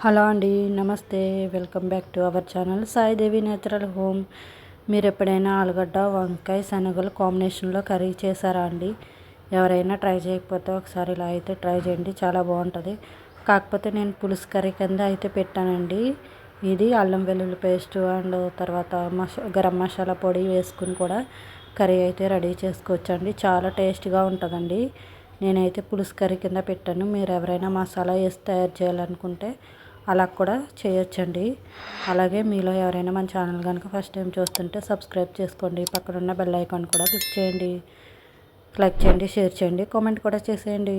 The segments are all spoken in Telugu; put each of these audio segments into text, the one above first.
హలో అండి నమస్తే. Welcome back to our channel Saidevi natural home. మీరు ఎప్పుడైనా ఆలుగడ్డ వంకాయ శనగలు కాంబినేషన్లో కర్రీ చేశారా అండి? ఎవరైనా ట్రై చేయకపోతే ఒకసారి ఇలా అయితే ట్రై చేయండి చాలా బాగుంటుంది. కాకపోతే నేను పులుసు కర్రీ కింద అయితే పెట్టానండి. ఇది అల్లం వెల్లుల్లి పేస్ట్ అండ్ తర్వాత మసా గరం మసాలా పొడి వేసుకుని కూడా కర్రీ అయితే రెడీ చేసుకోవచ్చండి. చాలా టేస్ట్గా ఉంటుందండి. నేనైతే పులుసు కర్రీ కింద పెట్టాను. మీరు ఎవరైనా మసాలా వేసి తయారు చేయాలనుకుంటే అలా కూడా చేయొచ్చండి. అలాగే మీలో ఎవరైనా మన ఛానల్ కనుక ఫస్ట్ టైం చూస్తుంటే సబ్స్క్రైబ్ చేసుకోండి. పక్కనున్న బెల్ ఐకాన్ కూడా క్లిక్ చేయండి. లైక్ చేయండి షేర్ చేయండి కామెంట్ కూడా చేసేయండి.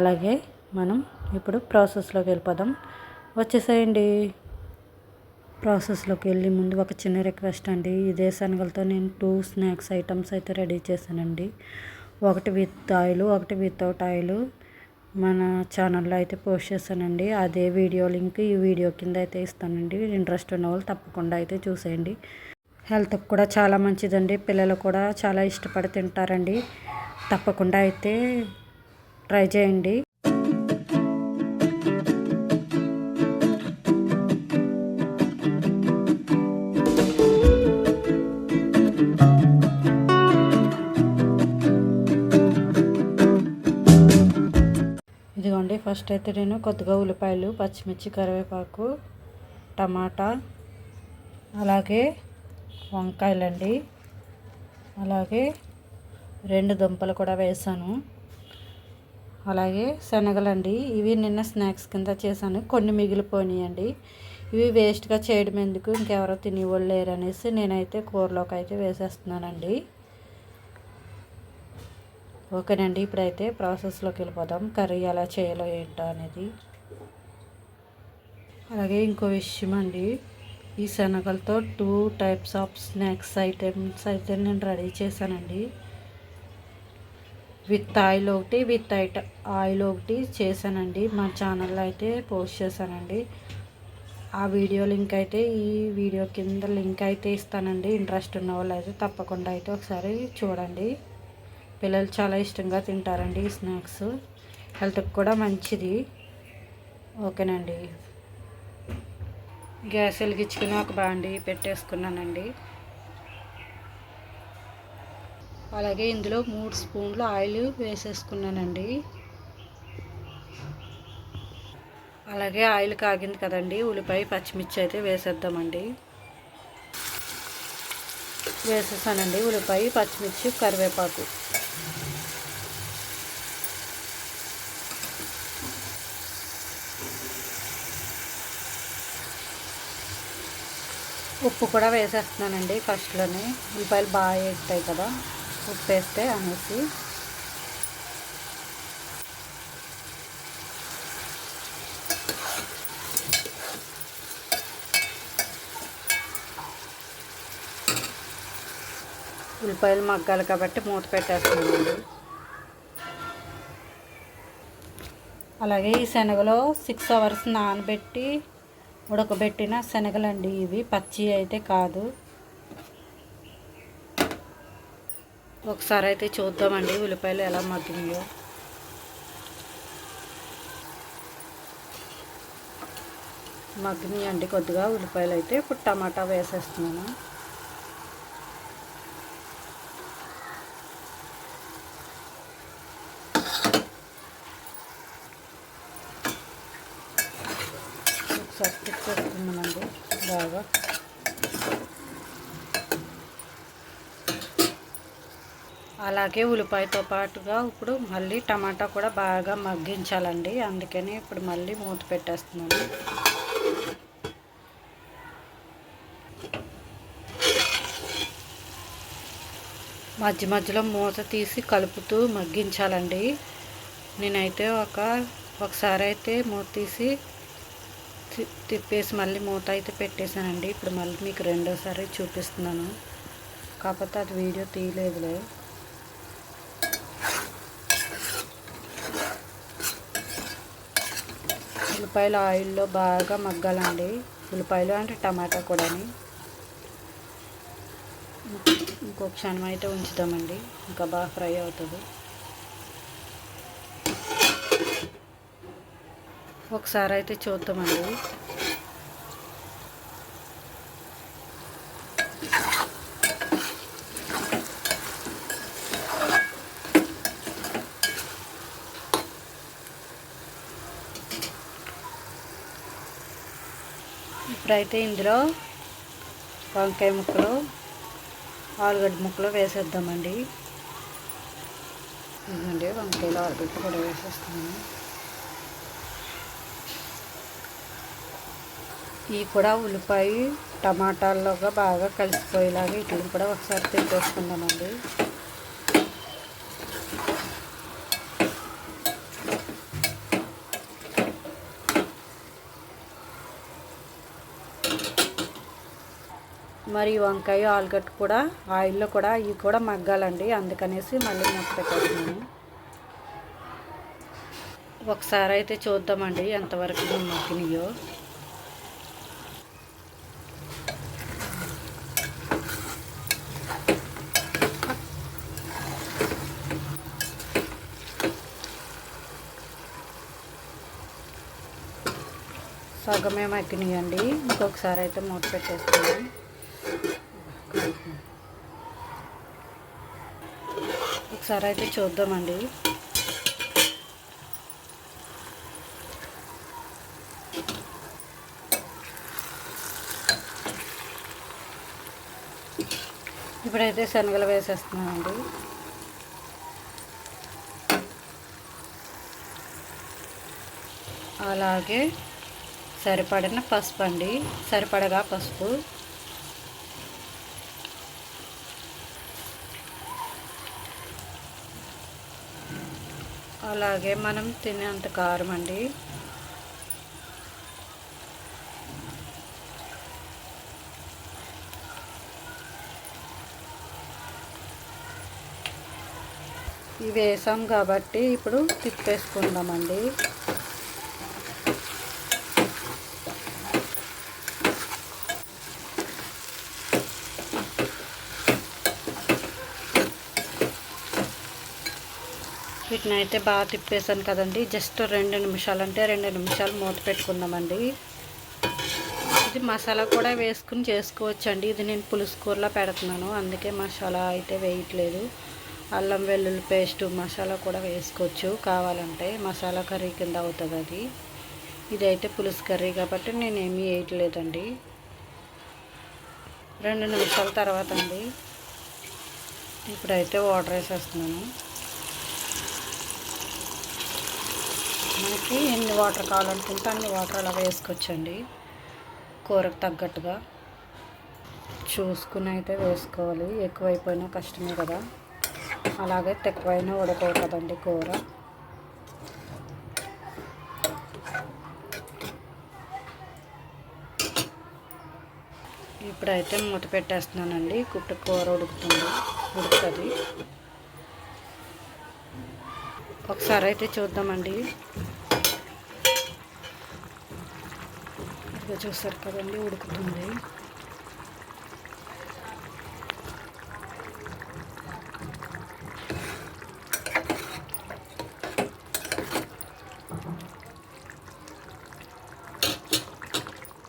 అలాగే మనం ఇప్పుడు ప్రాసెస్లోకి వెళ్ళిపోదాం. వచ్చేసేయండి. ప్రాసెస్లోకి వెళ్ళి ముందు ఒక చిన్న రిక్వెస్ట్ అండి. ఇదే శనగలతో నేను టూ స్నాక్స్ ఐటమ్స్ అయితే రెడీ చేశానండి. ఒకటి విత్ ఆయిల్ ఒకటి వితౌట్ ఆయిల్. మన ఛానల్లో అయితే పోస్ట్ చేశానండి అదే వీడియో లింక్ ఈ వీడియో కింద అయితే ఇస్తానండి. ఇంట్రెస్ట్ ఉన్న వాళ్ళు తప్పకుండా అయితే చూసేయండి. హెల్త్కి కూడా చాలా మంచిదండి. పిల్లలు కూడా చాలా ఇష్టపడి తింటారండి. తప్పకుండా అయితే ట్రై చేయండి. ఫస్ట్ అయితే నేను కొద్దిగా ఉల్లిపాయలు పచ్చిమిర్చి కరివేపాకు టమాటా అలాగే వంకాయలండి. అలాగే రెండు దుంపలు కూడా వేసాను. అలాగే శనగలండి. ఇవి నిన్న స్నాక్స్ కింద చేశాను. కొన్ని మిగిలిపోయినాయండి. ఇవి వేస్ట్గా చేయడం ఎందుకు ఇంకెవరో తినేవాళ్ళు లేరు అనేసి నేనైతే కూరలోకి అయితే వేసేస్తున్నానండి. ఓకేనండి ఇప్పుడైతే ప్రాసెస్లోకి వెళ్ళిపోదాం. కర్రీ ఎలా చేయాలో ఏంటో అనేది. అలాగే ఇంకో విషయం అండి ఈ శనగలతో two types of snacks items అయితే నేను రెడీ చేశానండి. విత్ ఆయిల్ ఒకటి విత్ ఐట ఆయిల్ ఒకటి చేశానండి. మా ఛానల్లో అయితే పోస్ట్ చేశానండి. ఆ వీడియో లింక్ అయితే ఈ వీడియో కింద లింక్ అయితే ఇస్తానండి. ఇంట్రెస్ట్ ఉన్న వాళ్ళు అయితే తప్పకుండా అయితే ఒకసారి చూడండి. పిల్లలు చాలా ఇష్టంగా తింటారండి ఈ స్నాక్స్. హెల్త్కి కూడా మంచిది. ఓకేనండి. గ్యాస్ వెలిగించుకుని ఒక బాండి పెట్టేసుకున్నానండి. అలాగే ఇందులో మూడు స్పూన్లు ఆయిల్ వేసేసుకున్నానండి. అలాగే ఆయిల్ కాగింది కదండి ఉల్లిపాయ పచ్చిమిర్చి అయితే వేసేద్దామండి. వేసేసానండి ఉల్లిపాయ పచ్చిమిర్చి కరివేపాకు. ఉప్పు కూడా వేసేస్తున్నానండి ఫస్ట్లోనే. ఉల్లిపాయలు బాగా వేస్తాయి కదా. ఉప్పు వేస్తే అనేసి. ఉల్లిపాయలు మగ్గాలి కాబట్టి మూత పెట్టేస్తున్నానండి. అలాగే ఈ శనగలో సిక్స్ అవర్స్ నానబెట్టి ఉడకబెట్టిన శనగలండి ఇవి. పచ్చి అయితే కాదు. ఒకసారి అయితే చూద్దామండి ఉల్లిపాయలు ఎలా మగ్గినాయో. మగ్గినాయండి కొద్దిగా ఉల్లిపాయలు అయితే. ఇప్పుడు టమాటా వేసేస్తున్నాను. ఒకసారి బాగా. అలాగే ఉల్లిపాయతో పాటుగా ఇప్పుడు మళ్ళీ టమాటా కూడా బాగా మగ్గించాలండి. అందుకని ఇప్పుడు మళ్ళీ మూత పెట్టేస్తున్నాను. మధ్య మధ్యలో మూత తీసి కలుపుతూ మగ్గించాలండి. నేనైతే ఒక ఒకసారి అయితే మూత తీసి తిప్పేసి మళ్ళీ మూత అయితే పెట్టేశానండి. ఇప్పుడు మళ్ళీ మీకు రెండోసారి చూపిస్తున్నాను. కాకపోతే అది వీడియో తీయలేదులే. ఉల్లిపాయలు ఆయిల్లో బాగా మగ్గాలండి. ఉల్లిపాయలు అంటే టమాటా కూడాని. ఇంకొక క్షణం అయితే ఉంచుదామండి. ఇంకా బాగా ఫ్రై అవుతుంది. ఒకసారి అయితే చూద్దామండి. ఇప్పుడైతే ఇందులో వంకాయ ముక్కలు ఆలుగడ్డ ముక్కలు వేసేద్దామండి. ఇదండి వంకాయలు ఆలుగడ్డ కూడా వేసేస్తాము ఇవి కూడా ఉల్లిపాయ టమాటాల్లోగా బాగా కలిసిపోయేలాగా వీటిని కూడా ఒకసారి తిప్పేసుకుందామండి మరి వంకాయ ఆలుగడ్డ కూడా ఆయిల్లో కూడా ఇవి కూడా మగ్గాలండి. అందుకనేసి మళ్ళీ మూత పెట్టేస్తున్నాను. ఒకసారి అయితే చూద్దామండి ఎంతవరకు మగ్గినాయో. సగమే మగ్గినాయండి ఇంకొకసారి అయితే మూత పెట్టేస్తున్నాం. ఒకసారి అయితే చూద్దామండి. ఇప్పుడైతే శనగలు వేసేస్తున్నామండి. అలాగే సరిపడిన పసుపు అండి సరిపడగా పసుపు. అలాగే మనం తినేంత కారం అండి. ఇవి వేసాం కాబట్టి ఇప్పుడు తిప్పేసుకుందామండి. వీటిని అయితే బాగా తిప్పేసాను కదండి. జస్ట్ రెండు నిమిషాలు అంటే రెండు నిమిషాలు మూత పెట్టుకుందామండి. ఇది మసాలా కూడా వేసుకుని చేసుకోవచ్చండి. ఇది నేను పులుసు కూరలో పెడుతున్నాను. అందుకే మసాలా అయితే వేయట్లేదు. అల్లం వెల్లుల్లి పేస్ట్ మసాలా కూడా వేసుకోవచ్చు. కావాలంటే మసాలా కర్రీ కింద అవుతుంది అది. ఇదైతే పులుసు కర్రీ కాబట్టి నేను ఏమీ వేయట్లేదండి. రెండు నిమిషాల తర్వాత అండి. ఇప్పుడైతే వాటర్ వేసేస్తున్నాను. మనకి ఎన్ని వాటర్ కావాలనుకుంటే అన్ని వాటర్ అలా వేసుకోవచ్చండి. కూరకు తగ్గట్టుగా చూసుకుని అయితే వేసుకోవాలి. ఎక్కువైపోయినా కష్టమే కదా. అలాగే తక్కువైనా ఉడకవు కదండి కూర. ఇప్పుడైతే మూత పెట్టేస్తున్నానండి. కుట్టు కూర ఉడుకుతుంది ఉడుకుతుంది. ఒకసారి అయితే చూద్దామండి. ఇదిగో చూసారు కదండి ఉడుకుతుంది.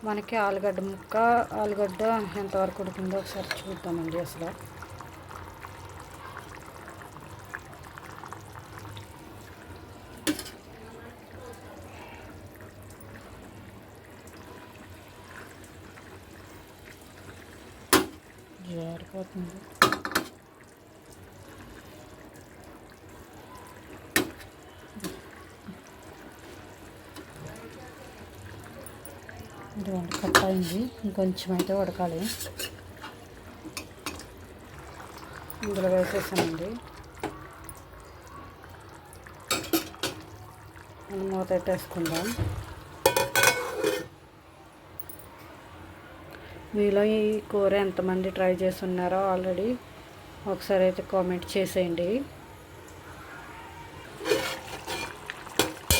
మనకి ఆలుగడ్డ ముక్క ఆలుగడ్డ ఎంతవరకు ఉడుకుందో ఒకసారి చూద్దామండి అసలు. జారిపోతుంది. ఇటువంటి కట్ అయింది. ఇంకొంచెం అయితే ఉడకాలి. ఇందులో వేసేసానండి మూత పెట్టేసుకుందాం. మీలో ఈ కూర ఎంతమంది ట్రై చేస్తున్నారో ఆల్రెడీ ఒకసారి అయితే కామెంట్ చేసేయండి.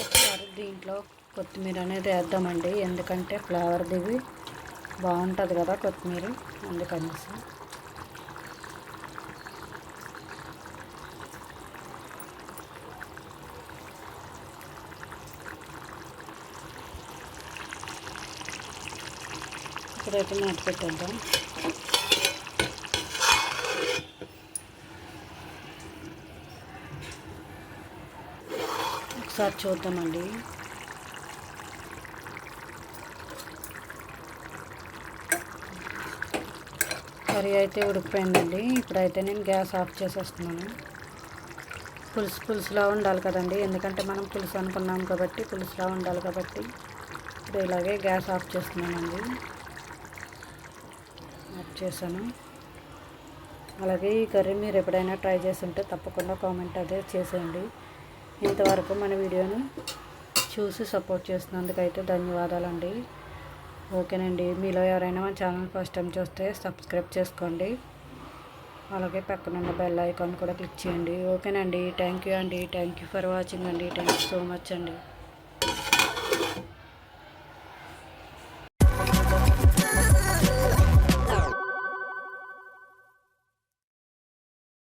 ఒకసారి దీంట్లో కొత్తిమీర అనేది వేద్దామండి. ఎందుకంటే ఫ్లేవర్ దివి బాగుంటుంది కదా కొత్తిమీర అందుకనేసి. ఇప్పుడైతే మూత పెట్టేద్దాం. ఒకసారి చూద్దామండి. కర్రీ అయితే ఉడికిపోయిందండి. ఇప్పుడైతే నేను గ్యాస్ ఆఫ్ చేసేస్తున్నాను. పులుసు పులుసులా ఉండాలి కదండి. ఎందుకంటే మనం పులుసు అనుకున్నాం కాబట్టి పులుసులా ఉండాలి కాబట్టి. ఇప్పుడు ఇలాగే గ్యాస్ ఆఫ్ చేస్తున్నానండి. ఆఫ్ చేశాను. అలాగే ఈ కర్రీ మీరు ఎప్పుడైనా ట్రై చేసి ఉంటే తప్పకుండా కామెంట్ అదే చేసేయండి. ఇంతవరకు మన వీడియోని చూసి సపోర్ట్ చేసినందుకు అయితే ధన్యవాదాలండి. ఓకేనండి మీలో ఎవరైనా మన ఛానల్ ఫస్ట్ టైం చూస్తే సబ్స్క్రైబ్ చేసుకోండి. అలాగే పక్కనున్న బెల్ ఐకాన్ కూడా క్లిక్ చేయండి. ఓకేనండి థ్యాంక్ యూ అండి థ్యాంక్ యూ ఫర్ వాచింగ్ అండి థ్యాంక్ యూ సో మచ్ అండి.